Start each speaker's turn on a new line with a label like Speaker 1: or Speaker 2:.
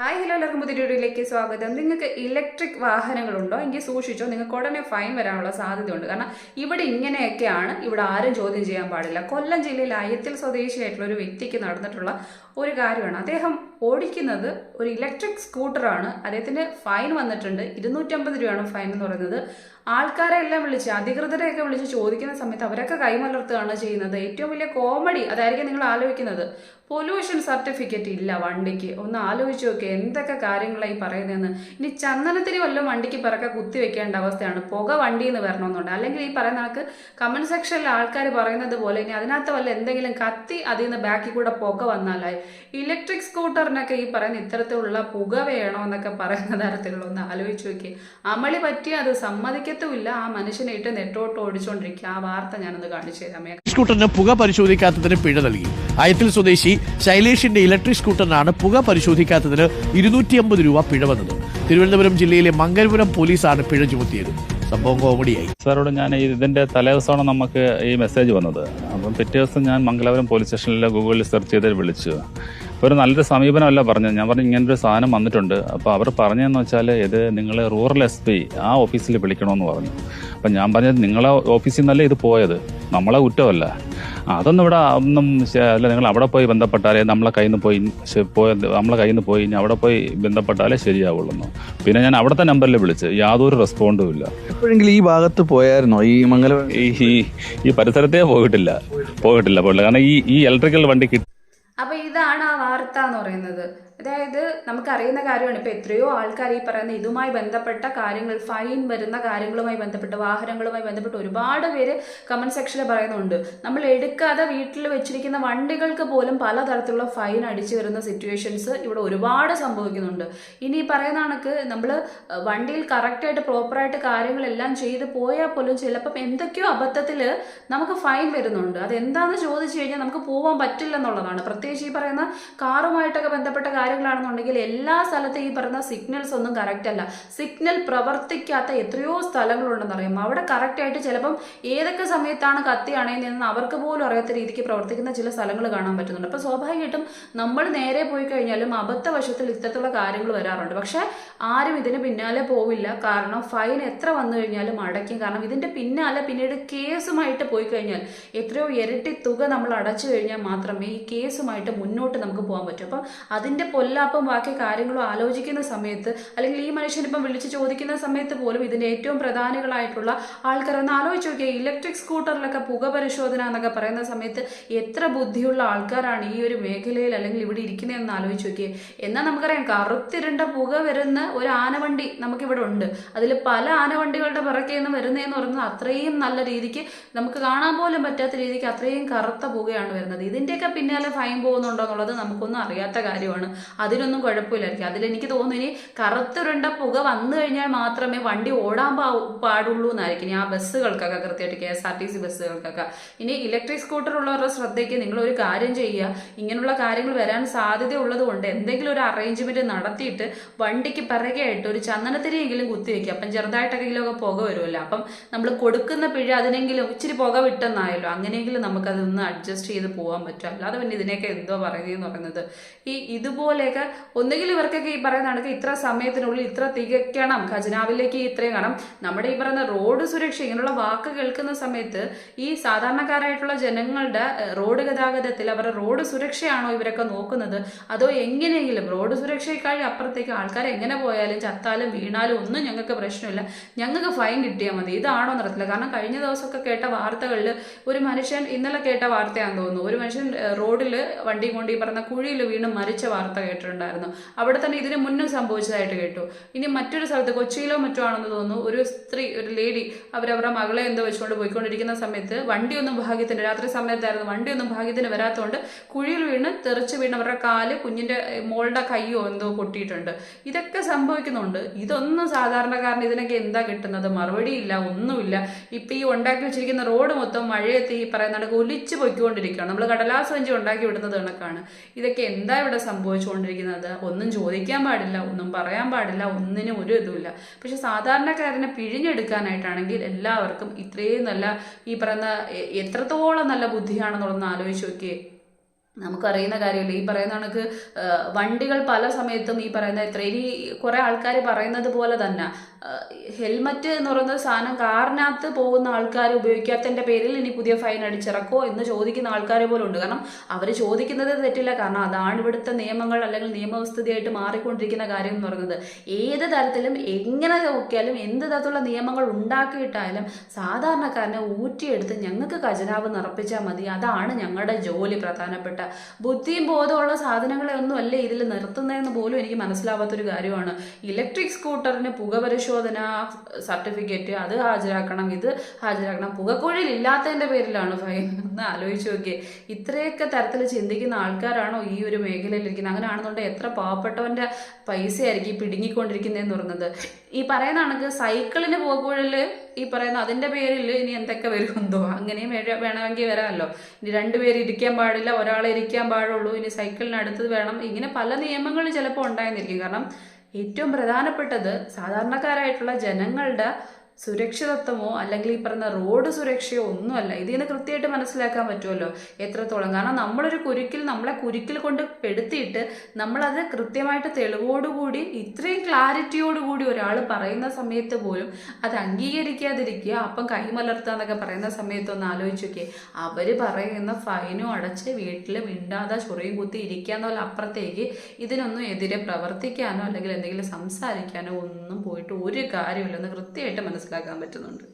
Speaker 1: Hi hello എല്ലാവർക്കും പുതിയ വീഡിയോയിലേക്ക് സ്വാഗതം. നിങ്ങൾക്ക് ഇലക്ട്രിക് വാഹനങ്ങളുണ്ടോ? എങ്കിൽ സൂക്ഷിച്ചോ നിങ്ങൾക്ക് ഉടനെ ഫൈൻ വരാനുള്ള സാധ്യതയുണ്ട്. കാരണം ഇവിടെ ഇങ്ങനെയൊക്കെയാണ് ഇവിടെ ആരും ചോദ്യം ചെയ്യാൻ പാടില്ല. കൊല്ലം ജില്ലയിൽ അയത്തിൽ സ്വദേശിയായിട്ടുള്ള ഒരു വ്യക്തിക്ക് നടന്നിട്ടുള്ള ഒരു കാര്യമാണ്. അദ്ദേഹം ഓടിക്കുന്നത് ഒരു ഇലക്ട്രിക് സ്കൂട്ടറാണ്. അദ്ദേഹത്തിന് ഫൈൻ വന്നിട്ടുണ്ട്. ഇരുന്നൂറ്റമ്പത് രൂപയാണ് ഫൈൻ എന്ന് പറയുന്നത്. ആൾക്കാരെ എല്ലാം വിളിച്ച് അധികൃതരെയൊക്കെ വിളിച്ച് ചോദിക്കുന്ന സമയത്ത് അവരൊക്കെ കൈമലർത്തുകയാണ് ചെയ്യുന്നത്. ഏറ്റവും വലിയ കോമഡി അതായിരിക്കും നിങ്ങൾ ആലോചിക്കുന്നത്. പൊല്യൂഷൻ സർട്ടിഫിക്കറ്റ് ഇല്ല വണ്ടിക്ക്. ഒന്ന് ആലോചിച്ച് നോക്കി എന്തൊക്കെ കാര്യങ്ങളായി പറയുന്നതെന്ന്. ഇനി ചന്ദനത്തിന് വല്ലതും വണ്ടിക്ക് പിറക്കെ കുത്തി വെക്കേണ്ട അവസ്ഥയാണ്. പുക വണ്ടിയിൽ നിന്ന് വരണമെന്നുണ്ട്. അല്ലെങ്കിൽ ഈ പറയുന്ന ആൾക്ക് കമന്റ് സെക്ഷനിൽ ആൾക്കാർ പറയുന്നത് പോലെ ഇനി അതിനകത്ത് വല്ല എന്തെങ്കിലും കത്തി അതിൽ നിന്ന് ബാക്കിൽ കൂടെ പുക വന്നാലായി. ഇലക്ട്രിക് സ്കൂട്ടറിനൊക്കെ ഈ പറയുന്ന ഇത്തരത്തിലുള്ള പുക വേണോ എന്നൊക്കെ പറയുന്ന തരത്തിലുള്ള ഒന്ന് ആലോചിച്ച് നോക്കി അമളി പറ്റി അത് സമ്മതിക്കത്തുമില്ല ആ മനുഷ്യനെ ഇട്ട് നെട്ടോട്ട് ഓടിച്ചുകൊണ്ടിരിക്കുക ആ വാർത്ത ഞാനൊന്ന് കാണിച്ചു തരാമേ
Speaker 2: സ്കൂട്ടറിന് പുക പരിശോധിക്കാത്തതിന് പിഴ നൽകി. അയത്തിൽ സ്വദേശി ശൈലേഷിന്റെ ഇലക്ട്രിക് സ്കൂട്ടറിനാണ് പുക പരിശോധിക്കാത്തതിന് ഇരുന്നൂറ്റി അമ്പത് രൂപ പിഴ വന്നത്. തിരുവനന്തപുരം ജില്ലയിലെ മംഗലപുരം പോലീസാണ് പിഴ ചുമത്തിയത്. സംഭവം കോമഡിയായി.
Speaker 3: സാറോട് ഞാൻ ഈ ഇതിന്റെ തലേദിവസമാണ് നമുക്ക് ഈ മെസ്സേജ് വന്നത്. അപ്പം പിറ്റേ ദിവസം ഞാൻ മംഗലാപുരം പോലീസ് സ്റ്റേഷനിൽ ഗൂഗിളിൽ സെർച്ച് ചെയ്ത് വിളിച്ചു. ഒരു നല്ലൊരു സമീപനമല്ല പറഞ്ഞത്. ഞാൻ പറഞ്ഞു ഇങ്ങനൊരു സാധനം വന്നിട്ടുണ്ട്. അപ്പോൾ അവർ പറഞ്ഞതെന്ന് വെച്ചാൽ ഇത് നിങ്ങൾ റൂറൽ എസ് പി ആ ഓഫീസിൽ വിളിക്കണമെന്ന് പറഞ്ഞു. അപ്പം ഞാൻ പറഞ്ഞത് നിങ്ങളെ ഓഫീസിൽ നിന്നല്ലേ ഇത് പോയത്? നമ്മളെ കുറ്റമല്ല. അതൊന്നും ഇവിടെ ഒന്നും അല്ല നിങ്ങൾ അവിടെ പോയി ബന്ധപ്പെട്ടാലേ നമ്മളെ കയ്യിൽ നിന്ന് പോയി പോയ നമ്മളെ കയ്യിൽ നിന്ന് പോയി ഇനി അവിടെ പോയി ബന്ധപ്പെട്ടാലേ ശരിയാവുള്ളൂ പിന്നെ ഞാൻ അവിടുത്തെ നമ്പറിൽ വിളിച്ച് യാതൊരു റെസ്പോണ്ടും ഇല്ല.
Speaker 4: എപ്പോഴെങ്കിലും ഈ ഭാഗത്ത് പോയായിരുന്നോ? ഈ മംഗലം
Speaker 3: ഈ ഈ- ഈ പരിസരത്തേ പോയിട്ടില്ല. പോയിട്ടില്ല പോയിട്ടില്ല. കാരണം ഈ ഈ ഇലക്ട്രിക്കൽ വണ്ടി കിട്ടി
Speaker 1: അപ്പൊ ഇതാണ് ആ വാർത്ത എന്ന് പറയുന്നത്. അതായത് നമുക്കറിയുന്ന കാര്യമാണ്. ഇപ്പോൾ എത്രയോ ആൾക്കാർ ഈ പറയുന്ന ഇതുമായി ബന്ധപ്പെട്ട കാര്യങ്ങൾ ഫൈൻ വരുന്ന കാര്യങ്ങളുമായി ബന്ധപ്പെട്ട് വാഹനങ്ങളുമായി ബന്ധപ്പെട്ട് ഒരുപാട് പേര് കമന്റ് സെക്ഷനിൽ പറയുന്നുണ്ട്. നമ്മൾ എടുക്കാതെ വീട്ടിൽ വെച്ചിരിക്കുന്ന വണ്ടികൾക്ക് പോലും പലതരത്തിലുള്ള ഫൈൻ അടിച്ചു വരുന്ന സിറ്റുവേഷൻസ് ഇവിടെ ഒരുപാട് സംഭവിക്കുന്നുണ്ട്. ഇനി ഈ പറയുന്ന കണക്ക് നമ്മൾ വണ്ടിയിൽ കറക്റ്റായിട്ട് പ്രോപ്പറായിട്ട് കാര്യങ്ങളെല്ലാം ചെയ്ത് പോയാൽ പോലും ചിലപ്പം എന്തൊക്കെയോ അബദ്ധത്തിൽ നമുക്ക് ഫൈൻ വരുന്നുണ്ട്. അതെന്താണെന്ന് ചോദിച്ചു കഴിഞ്ഞാൽ നമുക്ക് പോകാൻ പറ്റില്ല എന്നുള്ളതാണ് പ്രത്യേകിച്ച് ഈ പറയുന്ന കാറുമായിട്ടൊക്കെ ബന്ധപ്പെട്ട കാര്യങ്ങളാണെന്നുണ്ടെങ്കിൽ എല്ലാ സ്ഥലത്തും ഈ പറയുന്ന സിഗ്നൽസ് ഒന്നും കറക്റ്റ് അല്ല. സിഗ്നൽ പ്രവർത്തിക്കാത്ത എത്രയോ സ്ഥലങ്ങളുണ്ടെന്ന് അറിയാം. അവിടെ കറക്റ്റായിട്ട് ചിലപ്പം ഏതൊക്കെ സമയത്താണ് കത്തി അണയുന്നതെന്ന് അവർക്ക് പോലും അറിയാത്ത രീതിക്ക് പ്രവർത്തിക്കുന്ന ചില സ്ഥലങ്ങൾ കാണാൻ പറ്റുന്നുണ്ട്. അപ്പോൾ സ്വാഭാവികമായിട്ടും നമ്മൾ നേരെ പോയി കഴിഞ്ഞാലും അബദ്ധവശത്തിൽ ഇത്തരത്തിലുള്ള കാര്യങ്ങൾ വരാറുണ്ട്. പക്ഷേ ആരും ഇതിന് പിന്നാലെ പോവില്ല. കാരണം ഫൈൻ എത്ര വന്നു കഴിഞ്ഞാലും അടയ്ക്കും. കാരണം ഇതിന്റെ പിന്നാലെ പിന്നീട് കേസുമായിട്ട് പോയി കഴിഞ്ഞാൽ എത്രയോ ഇരട്ടി തുക നമ്മൾ അടച്ചു കഴിഞ്ഞാൽ മാത്രമേ ഈ കേസുമായിട്ട് മുന്നോട്ട് നമുക്ക് പോകാൻ പറ്റൂ. അപ്പം അതിന്റെ പൊല്ലാപ്പും ബാക്കി കാര്യങ്ങളും ആലോചിക്കുന്ന സമയത്ത് അല്ലെങ്കിൽ ഈ മനുഷ്യനിപ്പം വിളിച്ച് ചോദിക്കുന്ന സമയത്ത് പോലും ഇതിന്റെ ഏറ്റവും പ്രധാനികളായിട്ടുള്ള ആൾക്കാരൊന്ന് ആലോചിച്ച് നോക്കിയാൽ ഇലക്ട്രിക് സ്കൂട്ടറിലൊക്കെ പുക പരിശോധന എന്നൊക്കെ പറയുന്ന സമയത്ത് എത്ര ബുദ്ധിയുള്ള ആൾക്കാരാണ് ഈ ഒരു മേഖലയിൽ അല്ലെങ്കിൽ ഇവിടെ ഇരിക്കുന്നതെന്ന് ആലോചിച്ച് നോക്കിയേ. എന്നാൽ നമുക്കറിയാം കറുത്തിരണ്ട പുക വരുന്ന ഒരു ആനവണ്ടി നമുക്കിവിടെ ഉണ്ട്. അതിൽ പല ആനവണ്ടികളുടെ പിറകെ നിന്ന് വരുന്നതെന്ന് പറയുന്നത് അത്രയും നല്ല രീതിക്ക് നമുക്ക് കാണാൻ പോലും പറ്റാത്ത രീതിക്ക് അത്രയും കറുത്ത പുകയാണ് വരുന്നത്. ഇതിന്റെയൊക്കെ പിന്നാലെ ഫൈൻ പോകുന്നുണ്ടോ എന്നുള്ളത് നമുക്കൊന്നും അറിയാത്ത കാര്യമാണ്. അതിനൊന്നും കുഴപ്പമില്ലായിരിക്കും. അതിലെനിക്ക് തോന്നുന്നു ഇനി കറുത്തുരുണ്ട പുക വന്നു കഴിഞ്ഞാൽ മാത്രമേ വണ്ടി ഓടാൻ പാ- പാടുള്ളൂ എന്നായിരിക്കും. ഇനി ആ ബസ്സുകൾക്കൊക്കെ കൃത്യമായിട്ട് K S R T C ബസ്സുകൾക്കൊക്കെ. ഇനി ഇലക്ട്രിക് സ്കൂട്ടർ ഉള്ളവരുടെ ശ്രദ്ധയ്ക്ക് നിങ്ങൾ ഒരു കാര്യം ചെയ്യുക. ഇങ്ങനെയുള്ള കാര്യങ്ങൾ വരാൻ സാധ്യതയുള്ളത് കൊണ്ട് എന്തെങ്കിലും ഒരു അറേഞ്ച്മെന്റ് നടത്തിയിട്ട് വണ്ടിക്ക് പിറകെയായിട്ട് ഒരു ചന്ദനത്തിനെങ്കിലും കുത്തി വെക്കുക. അപ്പം ചെറുതായിട്ടെങ്കിലുമൊക്കെ പുക വരുമല്ലോ. അപ്പം നമ്മൾ കൊടുക്കുന്ന പിഴ അതിനെങ്കിലും ഇച്ചിരി പുക വിട്ടെന്നായല്ലോ. അങ്ങനെയെങ്കിലും നമുക്കതൊന്ന് അഡ്ജസ്റ്റ് ചെയ്ത് പോകാൻ പറ്റും. അല്ലാതെ പിന്നെ ഇതിനെയൊക്കെ എന്തോ പറയുന്നതെന്ന് പറയുന്നത് ഈ ഇതുപോലെയൊക്കെ ഒന്നുകിൽ ഇവർക്കൊക്കെ ഈ പറയുന്ന കണക്ക് ഇത്ര സമയത്തിനുള്ളിൽ ഇത്ര തികയ്ക്കണം ഖജനാവിലേക്ക് ഇത്രയും കാണാം. നമ്മുടെ ഈ പറയുന്ന റോഡ് സുരക്ഷ ഇങ്ങനെയുള്ള വാക്ക് കേൾക്കുന്ന സമയത്ത് ഈ സാധാരണക്കാരായിട്ടുള്ള ജനങ്ങളുടെ റോഡ് ഗതാഗതത്തിൽ അവരുടെ റോഡ് സുരക്ഷയാണോ ഇവരൊക്കെ നോക്കുന്നത്? അതോ എങ്ങനെയെങ്കിലും റോഡ് സുരക്ഷയെക്കാൾ അപ്പുറത്തേക്ക് ആൾക്കാർ എങ്ങനെ പോയാലും ചത്താലും വീണാലും ഒന്നും ഞങ്ങൾക്ക് പ്രശ്നമില്ല. ഞങ്ങൾക്ക് ഫൈൻ കിട്ടിയാൽ മതി. ഇതാണോ നടത്തില്ല. കാരണം കഴിഞ്ഞ ദിവസമൊക്കെ കേട്ട വാർത്തകളിൽ ഒരു മനുഷ്യൻ ഇന്നലെ കേട്ട വാർത്തയാണെന്ന് തോന്നുന്നു. ഒരു മനുഷ്യൻ റോഡിൽ വണ്ടി കൊണ്ട് ഈ പറഞ്ഞ കുഴിയിൽ വീണ് മരിച്ച വാർത്ത കേട്ടിട്ടുണ്ടായിരുന്നു. അവിടെ തന്നെ ഇതിനു മുന്നും സംഭവിച്ചതായിട്ട് കേട്ടു. ഇനി മറ്റൊരു സ്ഥലത്ത് കൊച്ചിയിലോ മറ്റോ ആണെന്ന് തോന്നുന്നു ഒരു സ്ത്രീ ഒരു ലേഡി അവരവരുടെ മകളെ എന്തോ വെച്ചുകൊണ്ട് പോയിക്കൊണ്ടിരിക്കുന്ന സമയത്ത് വണ്ടിയൊന്നും ഭാഗ്യത്തിന് രാത്രി സമയത്തായിരുന്നു വണ്ടിയൊന്നും ഭാഗ്യത്തിന് വരാത്തതുകൊണ്ട് കുഴിയിൽ വീണ് തെറിച്ച് വീണ് അവരുടെ കാൽ കുഞ്ഞിന്റെ ഏഹ്, മോളുടെ കൈയോ എന്തോ പൊട്ടിയിട്ടുണ്ട്. ഇതൊക്കെ സംഭവിക്കുന്നുണ്ട്. ഇതൊന്നും സാധാരണക്കാരന് ഇതിനൊക്കെ എന്താ കിട്ടുന്നത്? മറുപടിയില്ല ഒന്നുമില്ല. ഇപ്പൊ ഈ ഉണ്ടാക്കി വെച്ചിരിക്കുന്ന റോഡ് മൊത്തം മഴയത്ത് ഈ പറയുന്ന കണക്ക് ഒലിച്ചു പൊയ്ക്കൊണ്ടിരിക്കുകയാണ്. നമ്മൾ കടലാസ് വഞ്ചി ഉണ്ടാക്കി വിടുന്നത് കണക്കാണ്. ഇതൊക്കെ എന്താ ഇവിടെ സംഭവിച്ചുകൊണ്ടിരിക്കുന്നത് ഒന്നും ചോദിക്കാൻ പാടില്ല ഒന്നും പറയാൻ പാടില്ല ഒന്നിനും ഒരു ഇതുമില്ല. പക്ഷെ സാധാരണക്കാരനെ പിഴിഞ്ഞെടുക്കാനായിട്ടാണെങ്കിൽ എല്ലാവർക്കും ഇത്രയും നല്ല ഈ പറയുന്ന എത്രത്തോളം നല്ല ബുദ്ധിയാണെന്നുള്ളതൊന്ന് ആലോചിച്ച് നോക്കിയേ. നമുക്കറിയുന്ന കാര്യമില്ല? ഈ പറയുന്ന കണക്ക് വണ്ടികൾ പല സമയത്തും ഈ പറയുന്ന ഇത്ര ഇനി കുറേ ആൾക്കാർ പറയുന്നത് പോലെ തന്നെ ഹെൽമറ്റ് എന്ന് പറയുന്ന സാധനം കാറിനകത്ത് പോകുന്ന ആൾക്കാർ ഉപയോഗിക്കാത്തതിന്റെ പേരിൽ ഇനി പുതിയ ഫൈൻ അടിച്ചിറക്കോ എന്ന് ചോദിക്കുന്ന ആൾക്കാർ പോലും ഉണ്ട്. കാരണം അവർ ചോദിക്കുന്നത് തെറ്റില്ല. കാരണം അതാണ് ഇവിടുത്തെ നിയമങ്ങൾ അല്ലെങ്കിൽ നിയമവസ്ഥിതിയായിട്ട് മാറിക്കൊണ്ടിരിക്കുന്ന കാര്യം എന്ന് പറയുന്നത്. ഏത് തരത്തിലും എങ്ങനെ നോക്കിയാലും എന്ത് തരത്തിലുള്ള നിയമങ്ങൾ ഉണ്ടാക്കിയിട്ടായാലും സാധാരണക്കാരനെ ഊറ്റിയെടുത്ത് ഞങ്ങൾക്ക് ഖജനാവ് നിറപ്പിച്ചാൽ മതി. അതാണ് ഞങ്ങളുടെ ജോലി പ്രധാനപ്പെട്ട ബുദ്ധിയും ബോധമുള്ള സാധനങ്ങളെ ഒന്നും അല്ല ഇതിൽ നിർത്തുന്നതെന്ന് പോലും എനിക്ക് മനസ്സിലാവാത്തൊരു കാര്യമാണ്. ഇലക്ട്രിക് സ്കൂട്ടറിന് പുക പരിശോധന സർട്ടിഫിക്കറ്റ് അത് ഹാജരാക്കണം ഇത് ഹാജരാക്കണം. പുകക്കുഴൽ ഇല്ലാത്തതിന്റെ പേരിലാണ്? ഫൈൻ ഒന്ന് ആലോചിച്ച് നോക്കിയേ. ഇത്രയൊക്കെ തരത്തിൽ ചിന്തിക്കുന്ന ആൾക്കാരാണോ ഈ ഒരു മേഖലയിൽ ഇരിക്കുന്നത്? അങ്ങനെയാണെന്നുണ്ടെങ്കിൽ എത്ര പാവപ്പെട്ടവന്റെ പൈസയായിരിക്കും പിടുങ്ങിക്കൊണ്ടിരിക്കുന്നതെന്ന് പറയുന്നത് ഈ പറയുന്ന സൈക്കിളിന് പുകക്കുഴൽ ഈ പറയുന്ന അതിന്റെ പേരിൽ ഇനി എന്തൊക്കെ വരുമെന്തോ അങ്ങനെയും വേണമെങ്കിൽ വരാമല്ലോ. ഇനി രണ്ടുപേര് ഇരിക്കാൻ പാടില്ല ഒരാളെ ഇരിക്കാൻ പാടുള്ളൂ ഇനി സൈക്കിളിന് അടുത്തത് വേണം. ഇങ്ങനെ പല നിയമങ്ങളും ചിലപ്പോൾ ഉണ്ടായിരുന്നിരിക്കും കാരണം ഏറ്റവും പ്രധാനപ്പെട്ടത് സാധാരണക്കാരായിട്ടുള്ള ജനങ്ങളുടെ സുരക്ഷിതത്വമോ അല്ലെങ്കിൽ ഈ പറയുന്ന റോഡ് സുരക്ഷയോ ഒന്നുമല്ല. ഇതിൽ നിന്ന് കൃത്യമായിട്ട് മനസ്സിലാക്കാൻ പറ്റുമല്ലോ. എത്രത്തോളം? കാരണം നമ്മളൊരു കുരുക്കിൽ നമ്മളെ കുരുക്കിൽ കൊണ്ട് പെടുത്തിയിട്ട് നമ്മളത് കൃത്യമായിട്ട് തെളിവോടുകൂടി ഇത്രയും ക്ലാരിറ്റിയോടുകൂടി ഒരാൾ പറയുന്ന സമയത്ത് പോലും അത് അംഗീകരിക്കാതിരിക്കുക അപ്പം കൈമലർത്തുക എന്നൊക്കെ പറയുന്ന സമയത്ത് ഒന്ന് ആലോചിച്ച് അവർ പറയുന്ന ഫൈനും അടച്ച് വീട്ടിൽ മിണ്ടാതെ ചൊറിയും കുത്തി ഇരിക്കുക എന്നുള്ള അപ്പുറത്തേക്ക് ഇതിനൊന്നും എതിരെ പ്രവർത്തിക്കാനോ അല്ലെങ്കിൽ എന്തെങ്കിലും സംസാരിക്കാനോ ഒന്നും പോയിട്ട് ഒരു കാര്യമില്ലെന്ന് കൃത്യമായിട്ട് മനസ്സിലാക്കാൻ പറ്റുന്നുണ്ട്.